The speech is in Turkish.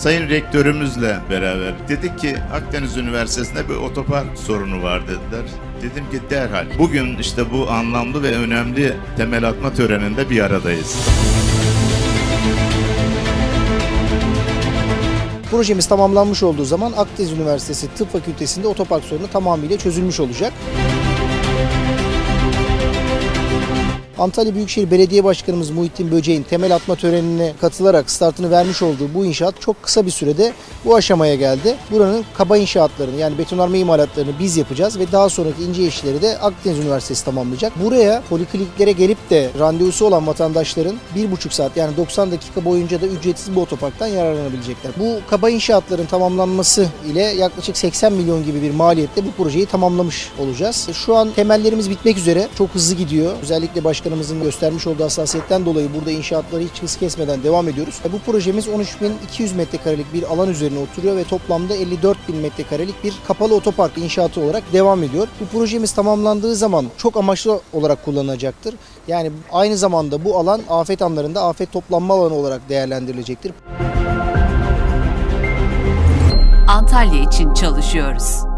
Sayın Rektörümüzle beraber dedik ki Akdeniz Üniversitesi'nde bir otopark sorunu var dediler. Dedim ki derhal. Bugün işte bu anlamlı ve önemli temel atma töreninde bir aradayız. Projemiz tamamlanmış olduğu zaman Akdeniz Üniversitesi Tıp Fakültesi'nde otopark sorunu tamamıyla çözülmüş olacak. Antalya Büyükşehir Belediye Başkanımız Muhittin Böceğin temel atma törenine katılarak startını vermiş olduğu bu inşaat çok kısa bir sürede bu aşamaya geldi. Buranın kaba inşaatlarını yani betonarme imalatlarını biz yapacağız ve daha sonraki ince işleri de Akdeniz Üniversitesi tamamlayacak. Buraya polikliniklere gelip de randevusu olan vatandaşların 1,5 saat yani 90 dakika boyunca da ücretsiz bu otoparktan yararlanabilecekler. Bu kaba inşaatların tamamlanması ile yaklaşık 80 milyon gibi bir maliyetle bu projeyi tamamlamış olacağız. Şu an temellerimiz bitmek üzere. Çok hızlı gidiyor. Özellikle başkanımızın göstermiş olduğu hassasiyetten dolayı burada inşaatları hiç hız kesmeden devam ediyoruz. Bu projemiz 13.200 metrekarelik bir alan üzerine oturuyor ve toplamda 54.000 metrekarelik bir kapalı otopark inşaatı olarak devam ediyor. Bu projemiz tamamlandığı zaman çok amaçlı olarak kullanılacaktır. Yani aynı zamanda bu alan afet anlarında afet toplanma alanı olarak değerlendirilecektir. Antalya için çalışıyoruz.